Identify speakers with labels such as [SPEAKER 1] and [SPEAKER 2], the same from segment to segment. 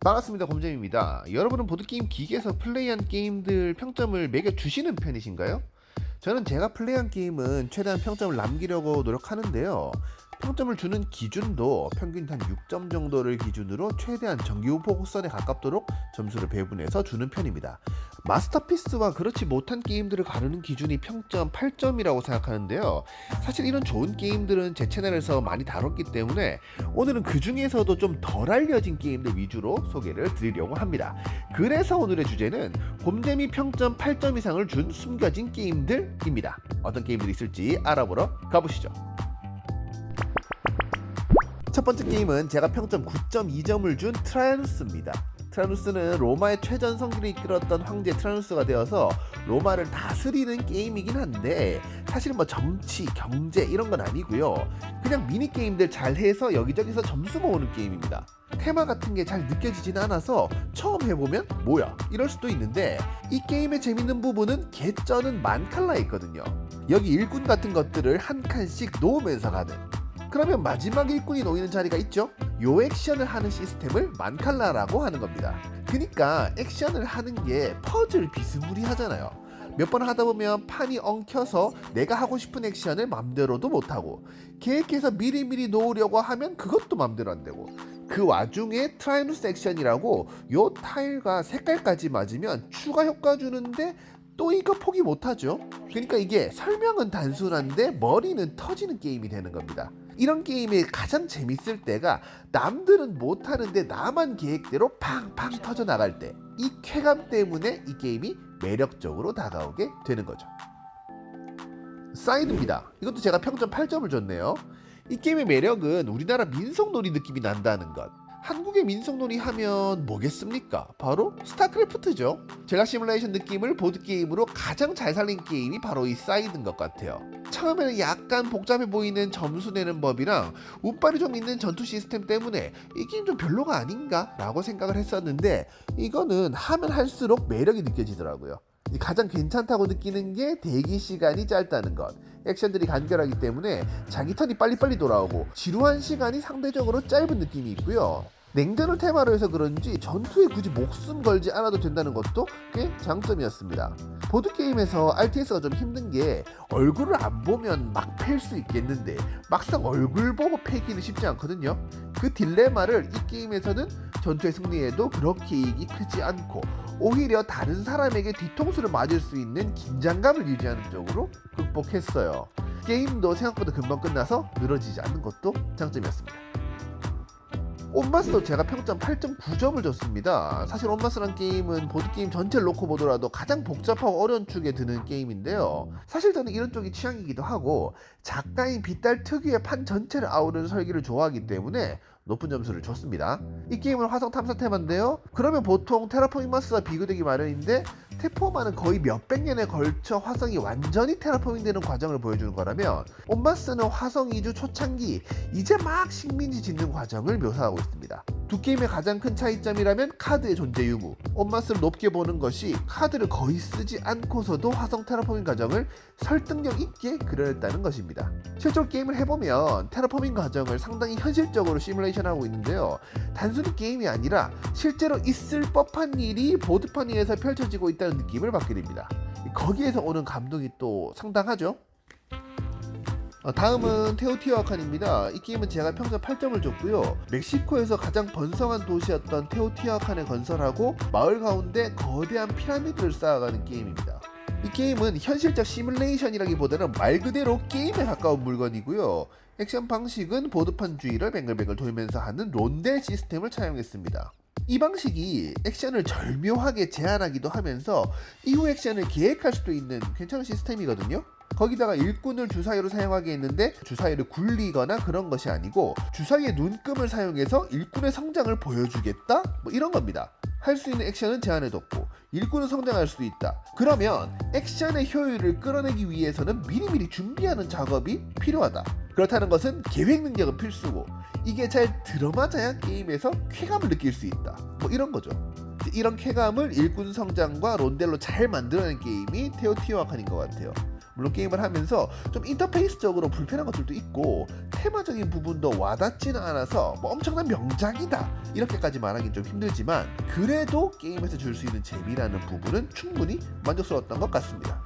[SPEAKER 1] 반갑습니다. 곰잼입니다. 여러분은 보드게임 기기에서 플레이한 게임들 평점을 매겨주시는 편이신가요? 저는 제가 플레이한 게임은 최대한 평점을 남기려고 노력하는데요. 평점을 주는 기준도 평균 한 6점 정도를 기준으로 최대한 정기후보 곡선에 가깝도록 점수를 배분해서 주는 편입니다. 마스터피스와 그렇지 못한 게임들을 가르는 기준이 평점 8점이라고 생각하는데요. 사실 이런 좋은 게임들은 제 채널에서 많이 다뤘기 때문에 오늘은 그 중에서도 좀 덜 알려진 게임들 위주로 소개를 드리려고 합니다. 그래서 오늘의 주제는 곰재미 평점 8점 이상을 준 숨겨진 게임들입니다. 어떤 게임들이 있을지 알아보러 가보시죠. 첫 번째 게임은 제가 평점 9.2점을 준 트라이누스입니다. 트라누스는 로마의 최전성기를 이끌었던 황제 트라누스가 되어서 로마를 다스리는 게임이긴 한데 사실 뭐 정치, 경제 이런 건 아니고요. 그냥 미니 게임들 잘 해서 여기저기서 점수 모으는 게임입니다. 테마 같은 게 잘 느껴지진 않아서 처음 해보면 뭐야 이럴 수도 있는데 이 게임의 재밌는 부분은 개쩌는 만칼라에 있거든요. 여기 일꾼 같은 것들을 한 칸씩 놓으면서 가는 그러면 마지막 일꾼이 놓이는 자리가 있죠? 요 액션을 하는 시스템을 만칼라라고 하는 겁니다. 그러니까 액션을 하는 게 퍼즐 비스무리하잖아요. 몇번 하다 보면 판이 엉켜서 내가 하고 싶은 액션을 맘대로도 못하고 계획해서 미리미리 놓으려고 하면 그것도 맘대로 안 되고 그 와중에 트라이누스 액션이라고 요 타일과 색깔까지 맞으면 추가 효과 주는데 또 이거 포기 못하죠. 그러니까 이게 설명은 단순한데 머리는 터지는 게임이 되는 겁니다. 이런 게임이 가장 재밌을 때가 남들은 못하는데 나만 계획대로 팡팡 터져 나갈 때 이 쾌감 때문에 이 게임이 매력적으로 다가오게 되는 거죠. 사이드입니다. 이것도 제가 평점 8점을 줬네요. 이 게임의 매력은 우리나라 민속놀이 느낌이 난다는 것. 한국의 민속놀이 하면 뭐겠습니까? 바로 스타크래프트죠. 제가 시뮬레이션 느낌을 보드게임으로 가장 잘 살린 게임이 바로 이 사이드인 것 같아요. 처음에는 약간 복잡해 보이는 점수 내는 법이랑 운빨이 좀 있는 전투 시스템 때문에 이 게임 좀 별로가 아닌가? 라고 생각을 했었는데 이거는 하면 할수록 매력이 느껴지더라고요. 가장 괜찮다고 느끼는 게 대기 시간이 짧다는 것. 액션들이 간결하기 때문에 자기 턴이 빨리빨리 돌아오고 지루한 시간이 상대적으로 짧은 느낌이 있고요. 냉전을 테마로 해서 그런지 전투에 굳이 목숨 걸지 않아도 된다는 것도 꽤 장점이었습니다. 보드게임에서 RTS가 좀 힘든 게 얼굴을 안 보면 막 팰 수 있겠는데 막상 얼굴 보고 패기는 쉽지 않거든요. 그 딜레마를 이 게임에서는 전투의 승리에도 그렇게 이익이 크지 않고 오히려 다른 사람에게 뒤통수를 맞을 수 있는 긴장감을 유지하는 쪽으로 극복했어요. 게임도 생각보다 금방 끝나서 늘어지지 않는 것도 장점이었습니다. 온마스도 제가 평점 8.9점을 줬습니다. 사실 온마스란 게임은 보드게임 전체를 놓고 보더라도 가장 복잡하고 어려운 축에 드는 게임인데요. 사실 저는 이런 쪽이 취향이기도 하고 작가인 빗달 특유의 판 전체를 아우르는 설계를 좋아하기 때문에 높은 점수를 줬습니다. 이 게임은 화성 탐사 테마인데요. 그러면 보통 테라포밍 마스와 비교되기 마련인데 테포마는 거의 몇백 년에 걸쳐 화성이 완전히 테라포밍 되는 과정을 보여주는 거라면 온마스는 화성 이주 초창기 이제 막 식민지 짓는 과정을 묘사하고 있습니다. 두 게임의 가장 큰 차이점이라면 카드의 존재 유무. 온마스를 높게 보는 것이 카드를 거의 쓰지 않고서도 화성 테라포밍 과정을 설득력 있게 그려냈다는 것입니다. 실제로 게임을 해보면 테라포밍 과정을 상당히 현실적으로 시뮬레이션하고 있는데요. 단순히 게임이 아니라 실제로 있을 법한 일이 보드판 위에서 펼쳐지고 있다는 느낌을 받게 됩니다. 거기에서 오는 감동이 또 상당하죠. 어, 다음은 테오티와칸입니다. 이 게임은 제가 평점 8점을 줬고요. 멕시코에서 가장 번성한 도시였던 테오티와칸을 건설하고 마을 가운데 거대한 피라미드를 쌓아가는 게임입니다. 이 게임은 현실적 시뮬레이션이라기보다는 말 그대로 게임에 가까운 물건이고요. 액션 방식은 보드판 주위를 뱅글뱅글 돌면서 하는 론델 시스템을 차용했습니다. 이 방식이 액션을 절묘하게 제한하기도 하면서 이후 액션을 계획할 수도 있는 괜찮은 시스템이거든요. 거기다가 일꾼을 주사위로 사용하게 했는데 주사위를 굴리거나 그런 것이 아니고 주사위의 눈금을 사용해서 일꾼의 성장을 보여주겠다? 뭐 이런 겁니다. 할 수 있는 액션은 제한해뒀고 일꾼은 성장할 수도 있다. 그러면 액션의 효율을 끌어내기 위해서는 미리미리 준비하는 작업이 필요하다. 그렇다는 것은 계획 능력은 필수고 이게 잘 들어맞아야 게임에서 쾌감을 느낄 수 있다. 뭐 이런 거죠. 이런 쾌감을 일꾼 성장과 론델로 잘 만들어낸 게임이 테오티와칸인 것 같아요. 물론 게임을 하면서 좀 인터페이스적으로 불편한 것들도 있고 테마적인 부분도 와닿지는 않아서 뭐 엄청난 명작이다 이렇게까지 말하기는 좀 힘들지만 그래도 게임에서 줄 수 있는 재미라는 부분은 충분히 만족스러웠던 것 같습니다.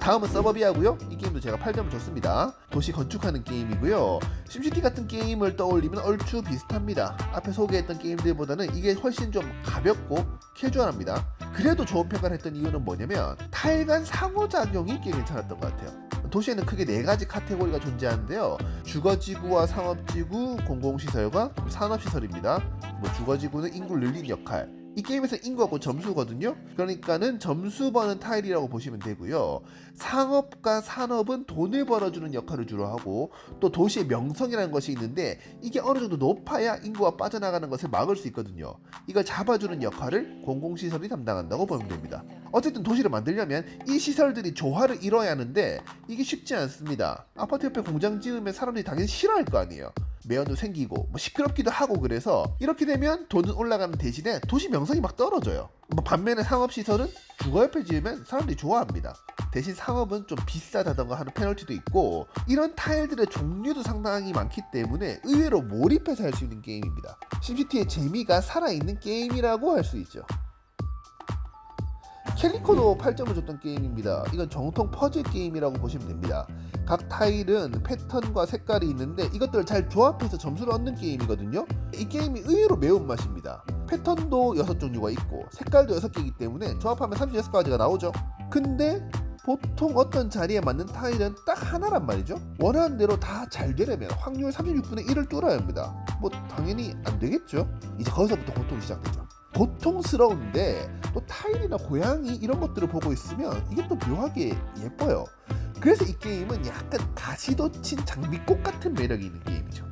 [SPEAKER 1] 다음은 서버비아고요. 이 게임도 제가 8점을 줬습니다. 도시 건축하는 게임이고요. 심시티 같은 게임을 떠올리면 얼추 비슷합니다. 앞에 소개했던 게임들보다는 이게 훨씬 좀 가볍고 캐주얼합니다. 그래도 좋은 평가를 했던 이유는 뭐냐면 타일 간 상호작용이 꽤 괜찮았던 것 같아요. 도시에는 크게 네 가지 카테고리가 존재하는데요. 주거지구와 상업지구, 공공시설과 산업시설입니다. 뭐 주거지구는 인구 늘린 역할, 이 게임에서 인구하고 점수거든요. 그러니까는 점수 버는 타일이라고 보시면 되고요. 상업과 산업은 돈을 벌어주는 역할을 주로 하고 또 도시의 명성이라는 것이 있는데 이게 어느 정도 높아야 인구가 빠져나가는 것을 막을 수 있거든요. 이걸 잡아주는 역할을 공공시설이 담당한다고 보면 됩니다. 어쨌든 도시를 만들려면 이 시설들이 조화를 이뤄야 하는데 이게 쉽지 않습니다. 아파트 옆에 공장 지으면 사람들이 당연히 싫어할 거 아니에요. 매연도 생기고 뭐 시끄럽기도 하고 그래서 이렇게 되면 돈은 올라가는 대신에 도시 명성이 막 떨어져요. 뭐 반면에 상업 시설은 주거 옆에 지으면 사람들이 좋아합니다. 대신 상업은 좀 비싸다던가 하는 페널티도 있고 이런 타일들의 종류도 상당히 많기 때문에 의외로 몰입해서 할 수 있는 게임입니다. 심시티의 재미가 살아있는 게임이라고 할 수 있죠. 캘리코도 8점을 줬던 게임입니다. 이건 정통 퍼즐 게임이라고 보시면 됩니다. 각 타일은 패턴과 색깔이 있는데 이것들을 잘 조합해서 점수를 얻는 게임이거든요. 이 게임이 의외로 매운맛입니다. 패턴도 6종류가 있고 색깔도 6개이기 때문에 조합하면 36가지가 나오죠. 근데 보통 어떤 자리에 맞는 타일은 딱 하나란 말이죠. 원하는 대로 다 잘 되려면 확률 36분의 1을 뚫어야 합니다. 뭐 당연히 안 되겠죠. 이제 거기서부터 고통이 시작되죠. 고통스러운데 또 타일이나 고양이 이런 것들을 보고 있으면 이게 또 묘하게 예뻐요. 그래서 이 게임은 약간 가시돋친 장미꽃 같은 매력이 있는 게임이죠.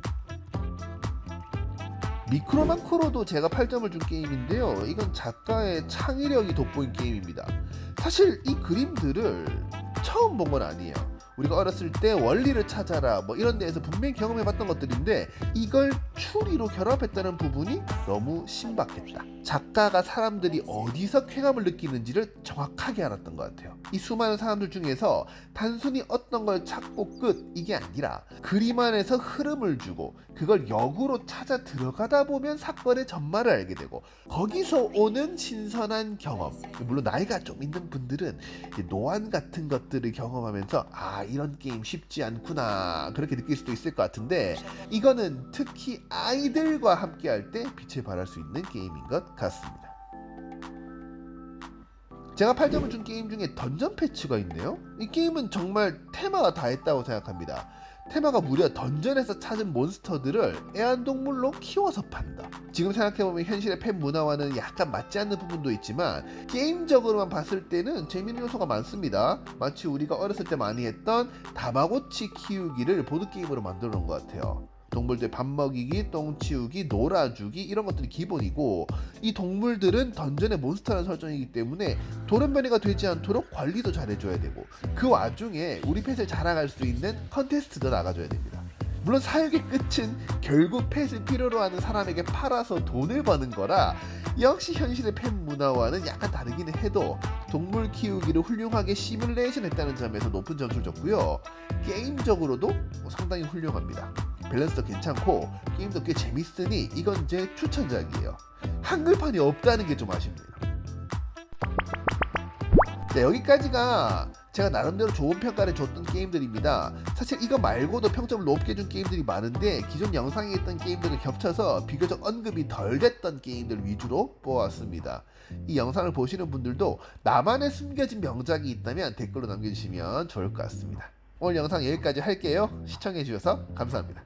[SPEAKER 1] 미크로마크로도 제가 8점을 준 게임인데요. 이건 작가의 창의력이 돋보인 게임입니다. 사실 이 그림들을 처음 본 건 아니에요. 우리가 어렸을 때 원리를 찾아라 뭐 이런 데에서 분명히 경험해봤던 것들인데 이걸 추리로 결합했다는 부분이 너무 신박했다. 작가가 사람들이 어디서 쾌감을 느끼는지를 정확하게 알았던 것 같아요. 이 수많은 사람들 중에서 단순히 어떤 걸 찾고 끝 이게 아니라 그림 안에서 흐름을 주고 그걸 역으로 찾아 들어가다 보면 사건의 전말을 알게 되고 거기서 오는 신선한 경험 물론 나이가 좀 있는 분들은 노안 같은 것들을 경험하면서 아 이런 게임 쉽지 않구나 그렇게 느낄 수도 있을 것 같은데 이거는 특히 아이들과 함께 할 때 빛을 발할 수 있는 게임인 것 같습니다. 제가 8점을 준 게임 중에 던전 패치가 있네요. 이 게임은 정말 테마가 다 했다고 생각합니다. 테마가 무려 던전에서 찾은 몬스터들을 애완동물로 키워서 판다. 지금 생각해보면 현실의 팬 문화와는 약간 맞지 않는 부분도 있지만 게임적으로만 봤을 때는 재밌는 요소가 많습니다. 마치 우리가 어렸을 때 많이 했던 다마고치 키우기를 보드게임으로 만들어 놓은 것 같아요. 동물들 밥 먹이기, 똥 치우기, 놀아주기 이런 것들이 기본이고 이 동물들은 던전의 몬스터라는 설정이기 때문에 돌연변이가 되지 않도록 관리도 잘해줘야 되고 그 와중에 우리 펫을 자랑할 수 있는 컨테스트도 나가줘야 됩니다. 물론 사육의 끝은 결국 펫을 필요로 하는 사람에게 팔아서 돈을 버는 거라 역시 현실의 펫 문화와는 약간 다르기는 해도 동물 키우기를 훌륭하게 시뮬레이션 했다는 점에서 높은 점수를 줬고요. 게임적으로도 상당히 훌륭합니다. 밸런스도 괜찮고 게임도 꽤 재밌으니 이건 제 추천작이에요. 한글판이 없다는 게 좀 아쉽네요. 자, 여기까지가 제가 나름대로 좋은 평가를 줬던 게임들입니다. 사실 이거 말고도 평점을 높게 준 게임들이 많은데 기존 영상에 있던 게임들을 겹쳐서 비교적 언급이 덜 됐던 게임들 위주로 뽑았습니다. 이 영상을 보시는 분들도 나만의 숨겨진 명작이 있다면 댓글로 남겨주시면 좋을 것 같습니다. 오늘 영상 여기까지 할게요. 시청해주셔서 감사합니다.